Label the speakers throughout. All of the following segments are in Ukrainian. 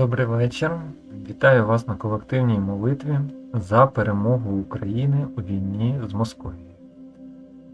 Speaker 1: Добрий вечір. Вітаю вас на колективній молитві за перемогу України у війні з Московією.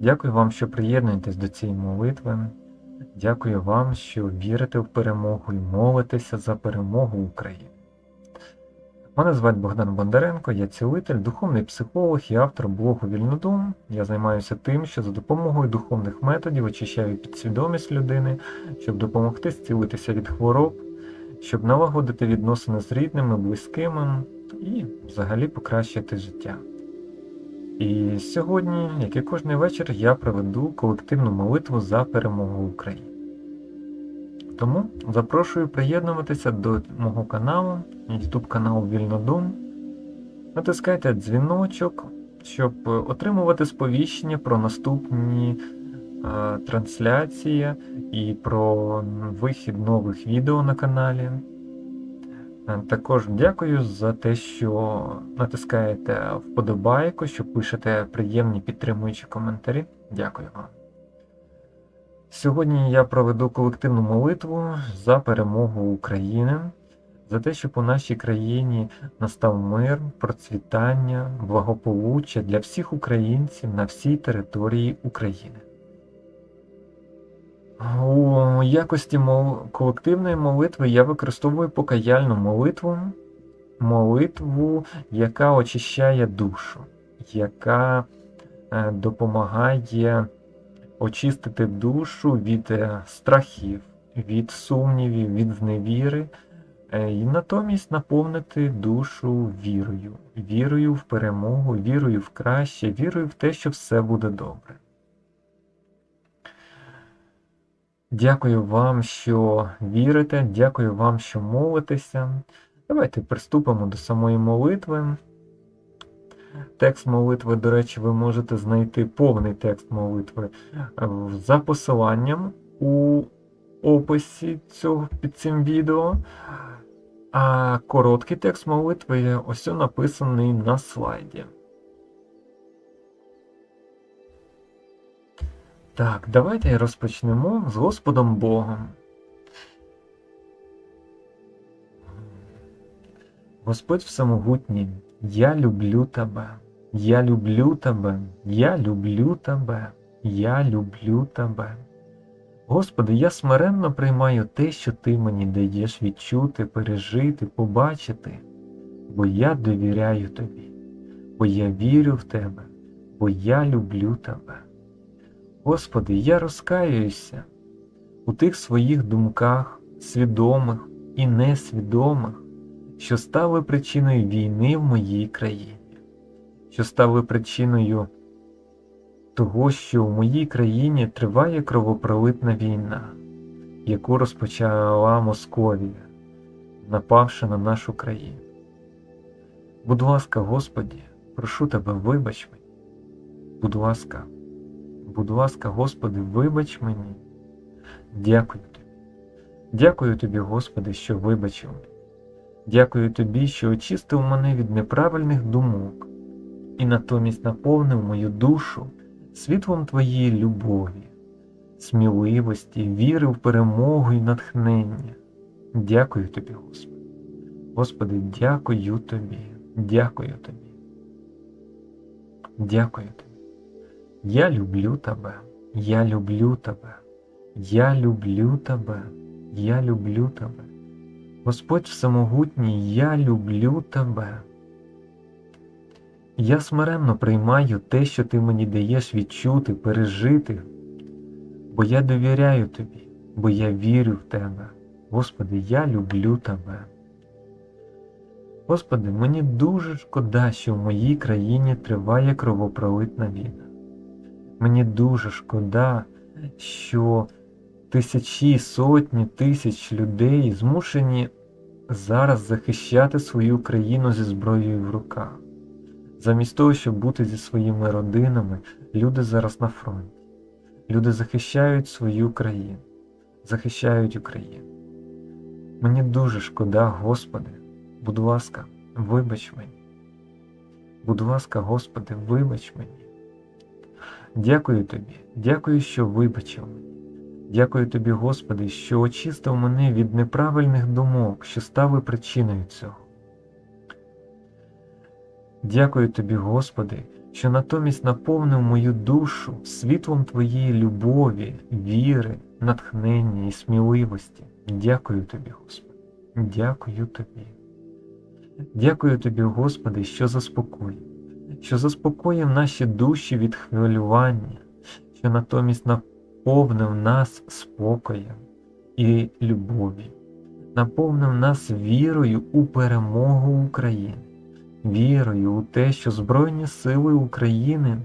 Speaker 1: Дякую вам, що приєднуєтесь до цієї молитви. Дякую вам, що вірите в перемогу і молитеся за перемогу України. Мене звати Богдан Бондаренко, я цілитель, духовний психолог і автор блогу Вільнодум. Я займаюся тим, що за допомогою духовних методів очищаю підсвідомість людини, щоб допомогти зцілитися від хвороб щоб налагодити відносини з рідними, близькими і взагалі покращити життя. І сьогодні, як і кожний вечір, я проведу колективну молитву за перемогу України. Тому запрошую приєднуватися до мого каналу, YouTube канал Вільнодум. Натискайте дзвіночок, щоб отримувати сповіщення про наступні трансляції і про вихід нових відео на каналі. Е, Також дякую за те, що натискаєте вподобайку, що пишете приємні підтримуючі коментарі. Дякую вам. Сьогодні я проведу колективну молитву за перемогу України, за те, щоб у нашій країні настав мир, процвітання, благополуччя для всіх українців на всій території України. У якості мол... колективної молитви я використовую покаяльну молитву, молитву, яка очищає душу, яка е, допомагає очистити душу від е, страхів, від сумнівів, від зневіри, е, і натомість наповнити душу вірою, вірою в перемогу, вірою в краще, вірою в те, що все буде добре. Дякую вам, що вірите, дякую вам, що молитеся. Давайте приступимо до самої молитви. Текст молитви, до речі, ви можете знайти повний текст молитви е, за посиланням у описі цього, під цим відео. А короткий текст молитви ось написаний на слайді. Так, давайте розпочнемо з Господом Богом. Господь Всемогутній, я люблю тебе, я люблю тебе, я люблю тебе, я люблю тебе. Господи, я смиренно приймаю те, що Ти мені даєш відчути, пережити, побачити, бо я довіряю Тобі, бо я вірю в Тебе, бо я люблю Тебе. Господи, я розкаююся у тих своїх думках, свідомих і несвідомих, що стали причиною війни в моїй країні, що стали причиною того, що в моїй країні триває кровопролитна війна, яку розпочала Московія, напавши на нашу країну. Будь ласка, Господі, прошу тебе, вибач мені, будь ласка. Будь ласка, Господи, вибач мені. Дякую Тобі. Дякую Тобі, Господи, що вибачив мене. Дякую Тобі, що очистив мене від неправильних думок і натомість наповнив мою душу світлом Твоєї любові, сміливості, віри в перемогу і натхнення. Дякую Тобі, Господи. Господи, дякую Тобі, дякую Тобі. Дякую Тобі. Я люблю тебе, я люблю тебе, я люблю тебе, я люблю тебе. Господь Всемогутній, я люблю тебе. Я смиренно приймаю те, що ти мені даєш відчути, пережити, бо я довіряю тобі, бо я вірю в тебе. Господи, я люблю тебе. Господи, мені дуже шкода, що в моїй країні триває кровопролитна війна. Мені дуже шкода, що тисячі, сотні тисяч людей змушені зараз захищати свою країну зі зброєю в руках. Замість того, щоб бути зі своїми родинами, люди зараз на фронті. Люди захищають свою країну, захищають Україну. Мені дуже шкода, Господи, будь ласка, вибач мені. Будь ласка, Господи, вибач мені. Дякую тобі, дякую, що вибачив. Дякую тобі, Господи, що очистив мене від неправильних думок, що стали причиною цього. Дякую тобі, Господи, що натомість наповнив мою душу світлом Твоєї любові, віри, натхнення і сміливості. Дякую тобі, Господи. Дякую тобі. Дякую тобі, Господи, що заспокоїв, що заспокоїв наші душі від хвилювання, що натомість наповнив нас спокоєм і любов'ю, наповнив нас вірою у перемогу України, вірою у те, що Збройні Сили України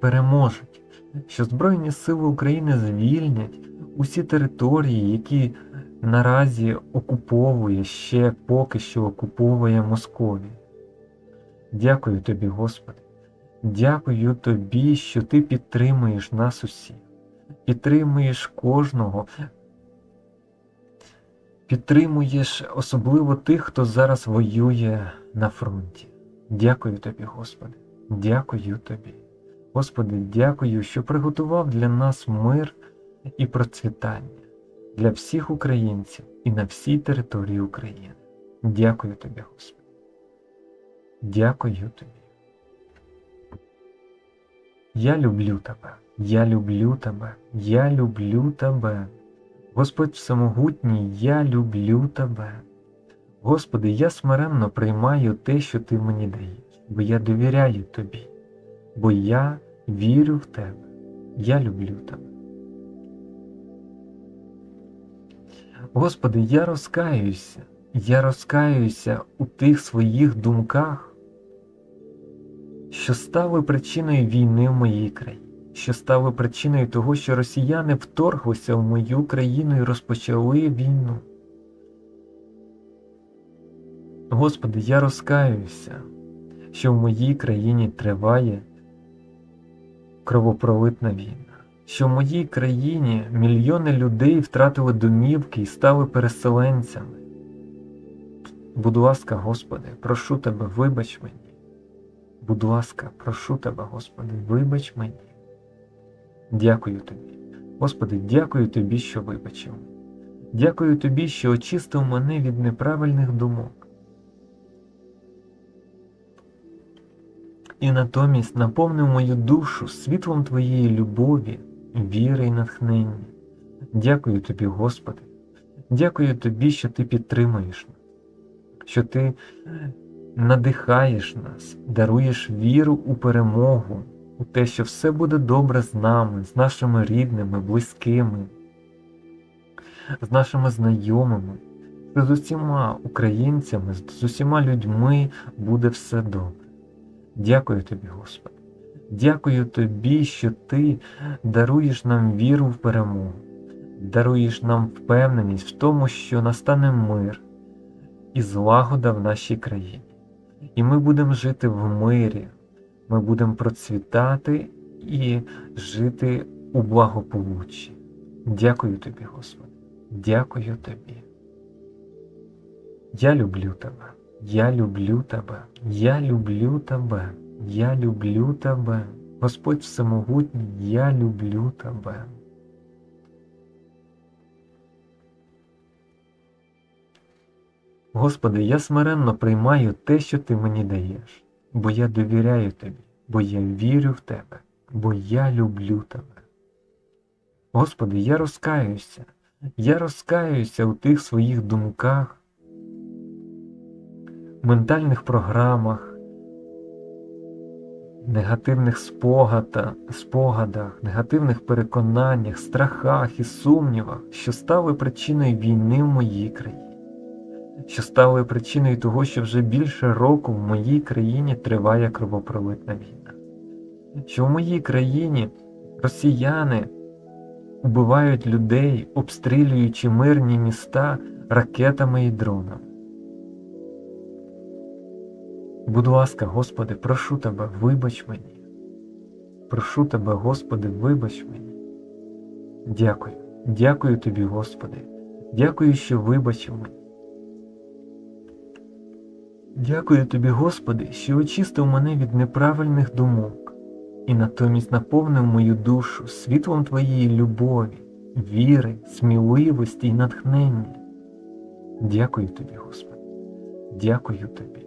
Speaker 1: переможуть, що Збройні Сили України звільнять усі території, які наразі окуповує ще поки що окуповує Московія. Дякую тобі, Господи. Дякую тобі, що ти підтримуєш нас усіх, підтримуєш кожного, підтримуєш особливо тих, хто зараз воює на фронті. Дякую тобі, Господи. Дякую тобі. Господи, дякую, що приготував для нас мир і процвітання для всіх українців і на всій території України. Дякую тобі, Господи. Дякую тобі. Я люблю тебе, я люблю тебе, я люблю тебе. Господь всемогутній, я люблю тебе. Господи, я смиренно приймаю те, що Ти мені даєш, бо я довіряю Тобі, бо я вірю в Тебе, я люблю Тебе. Господи, я розкаюся, я розкаюся у тих своїх думках, що стали причиною війни в моїй країні, що стали причиною того, що росіяни вторглися в мою країну і розпочали війну. Господи, я розкаюся, що в моїй країні триває кровопролитна війна що в моїй країні мільйони людей втратили домівки і стали переселенцями. Будь ласка, Господи, прошу Тебе, вибач мені. Будь ласка, прошу Тебе, Господи, вибач мені. Дякую Тобі. Господи, дякую Тобі, що вибачив. Дякую Тобі, що очистив мене від неправильних думок. І натомість наповнив мою душу світлом Твоєї любові віри і натхнення. Дякую тобі, Господи. Дякую тобі, що ти підтримуєш нас, що ти надихаєш нас, даруєш віру у перемогу, у те, що все буде добре з нами, з нашими рідними, близькими, з нашими знайомими, що з усіма українцями, з усіма людьми буде все добре. Дякую тобі, Господи. Дякую тобі, що ти даруєш нам віру в перемогу, даруєш нам впевненість в тому, що настане мир і злагода в нашій країні. І ми будемо жити в мирі, ми будемо процвітати і жити у благополуччі. Дякую тобі, Господи, дякую тобі. Я люблю тебе, я люблю тебе, я люблю тебе. Я люблю тебе, Господь Всемогутній, я люблю тебе. Господи, я смиренно приймаю те, що Ти мені даєш, бо я довіряю Тобі, бо я вірю в Тебе, бо я люблю Тебе. Господи, я розкаюся, я розкаюся у тих своїх думках, ментальних програмах негативних спогада, спогадах, негативних переконаннях, страхах і сумнівах, що стали причиною війни в моїй країні, що стали причиною того, що вже більше року в моїй країні триває кровопролитна війна, що в моїй країні росіяни убивають людей, обстрілюючи мирні міста ракетами і дронами. Будь ласка, Господи, прошу Тебе, вибач мені. Прошу Тебе, Господи, вибач мені. Дякую, дякую Тобі, Господи, дякую, що вибачив мені. Дякую Тобі, Господи, що очистив мене від неправильних думок і натомість наповнив мою душу світлом Твоєї любові, віри, сміливості і натхнення. Дякую тобі, Господи. Дякую тобі.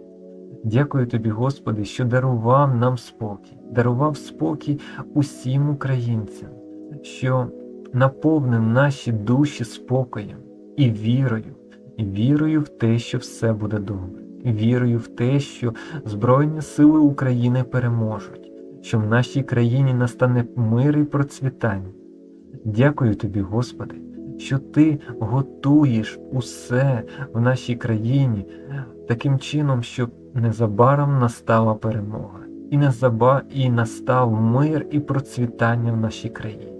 Speaker 1: Дякую тобі, Господи, що дарував нам спокій, дарував спокій усім українцям, що наповнив наші душі спокоєм і вірою, і вірою в те, що все буде добре, вірою в те, що Збройні сили України переможуть, що в нашій країні настане мир і процвітання. Дякую тобі, Господи, що Ти готуєш усе в нашій країні таким чином, щоб незабаром настала перемога, і незаба і настав мир і процвітання в нашій країні,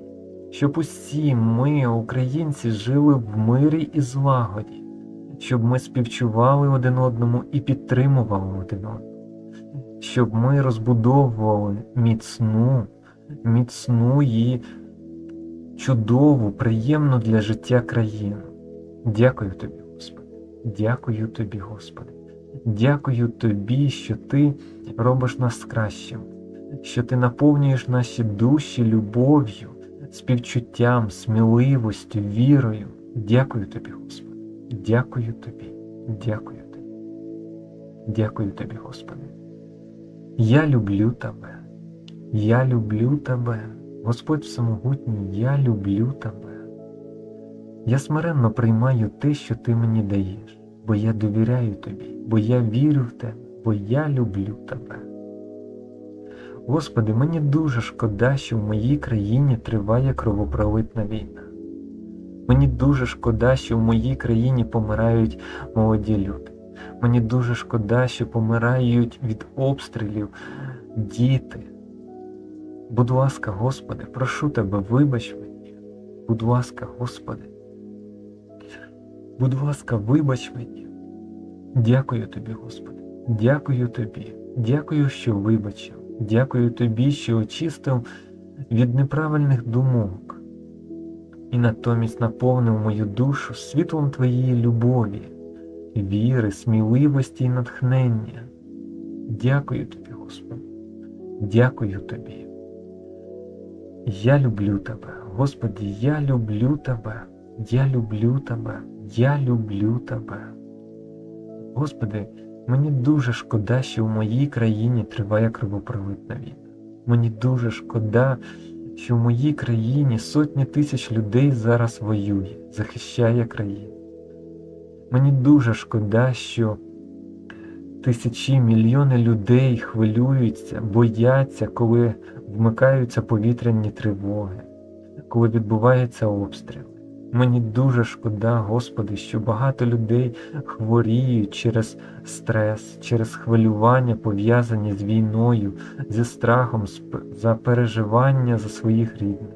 Speaker 1: щоб усі ми, українці, жили в мирі і злагоді, щоб ми співчували один одному і підтримували один одного, щоб ми розбудовували міцну, міцну і чудову, приємну для життя країну. Дякую тобі, Господи. Дякую тобі, Господи. Дякую тобі, що ти робиш нас кращим, що ти наповнюєш наші душі любов'ю, співчуттям, сміливостю, вірою. Дякую тобі, Господи. Дякую тобі, дякую тобі. Дякую тобі, Господи. Я люблю тебе. Я люблю тебе. Господь Всемогутній, я люблю тебе. Я смиренно приймаю те, що ти мені даєш, бо я довіряю тобі, бо я вірю в тебе, бо я люблю тебе. Господи, мені дуже шкода, що в моїй країні триває кровопролитна війна. Мені дуже шкода, що в моїй країні помирають молоді люди. Мені дуже шкода, що помирають від обстрілів діти. Будь ласка, Господи, прошу Тебе, вибач мені. Будь ласка, Господи. Будь ласка, вибач мені. Дякую Тобі, Господи. Дякую Тобі. Дякую, що вибачив. Дякую Тобі, що очистив від неправильних думок і натомість наповнив мою душу світлом Твоєї любові, віри, сміливості і натхнення. Дякую Тобі, Господи. Дякую Тобі. Я люблю Тебе, Господи, я люблю Тебе, я люблю Тебе, я люблю Тебе. Господи, мені дуже шкода, що в моїй країні триває кровопролитна війна. Мені дуже шкода, що в моїй країні сотні тисяч людей зараз воює, захищає країну. Мені дуже шкода, що тисячі мільйони людей хвилюються, бояться, коли вмикаються повітряні тривоги, коли відбувається обстріли. Мені дуже шкода, Господи, що багато людей хворіють через стрес, через хвилювання, пов'язані з війною, зі страхом, за переживання за своїх рідних.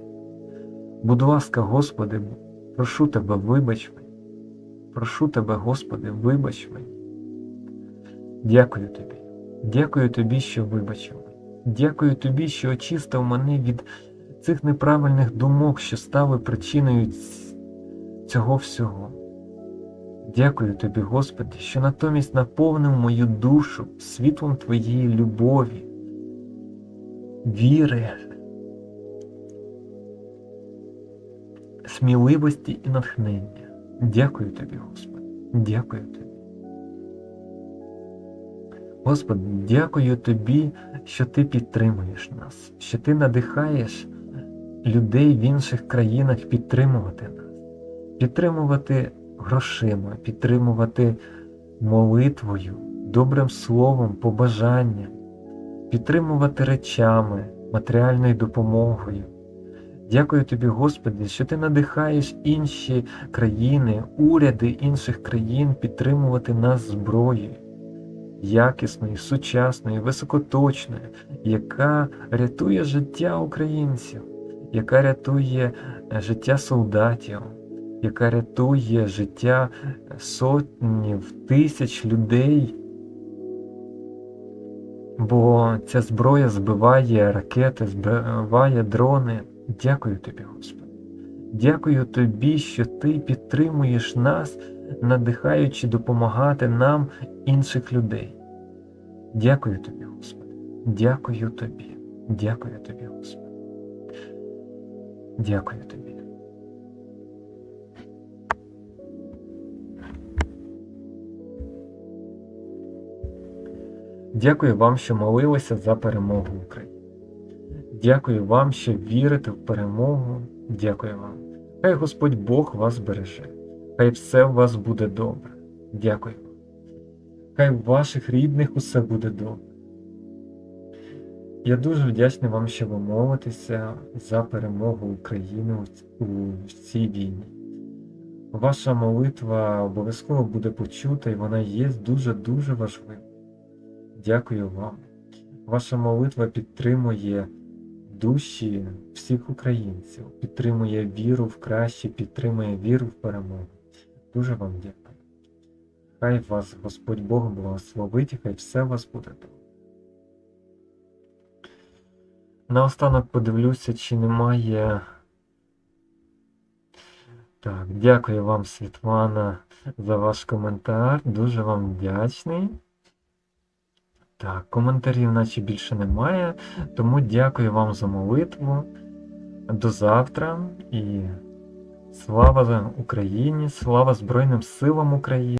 Speaker 1: Будь ласка, Господи, прошу Тебе, вибач мені. Прошу Тебе, Господи, вибач мені. Дякую Тобі. Дякую Тобі, що вибачив. Дякую Тобі, що очистив мене від цих неправильних думок, що стали причиною цього всього. Дякую тобі, Господи, що натомість наповнив мою душу світлом Твоєї любові, віри, сміливості і натхнення. Дякую тобі, Господи, дякую тобі. Господи, дякую Тобі, що Ти підтримуєш нас, що Ти надихаєш людей в інших країнах підтримувати нас підтримувати грошима, підтримувати молитвою, добрим словом, побажанням, підтримувати речами, матеріальною допомогою. Дякую тобі, Господи, що ти надихаєш інші країни, уряди інших країн підтримувати нас зброєю, якісною, сучасною, високоточною, яка рятує життя українців, яка рятує життя солдатів яка рятує життя сотнів тисяч людей. Бо ця зброя збиває ракети, збиває дрони. Дякую тобі, Господи. Дякую тобі, що ти підтримуєш нас, надихаючи допомагати нам інших людей. Дякую тобі, Господи. Дякую тобі. Дякую тобі, Господи. Дякую тобі. Дякую вам, що молилися за перемогу України. Дякую вам, що вірите в перемогу. Дякую вам. Хай Господь Бог вас береже. Хай все у вас буде добре. Дякую вам. Хай у ваших рідних усе буде добре. Я дуже вдячний вам, що ви молитеся за перемогу України у цій війні. Ваша молитва обов'язково буде почута і вона є дуже-дуже важливою. Дякую вам. Ваша молитва підтримує душі всіх українців, підтримує віру в краще, підтримує віру в перемогу. Дуже вам дякую. Хай вас Господь Бог благословить, хай все вас буде добре. Наостанок подивлюся, чи немає. Так, дякую вам, Світлана, за ваш коментар. Дуже вам вдячний. Так, коментарів наче більше немає, тому дякую вам за молитву. До завтра і слава Україні, слава Збройним силам України.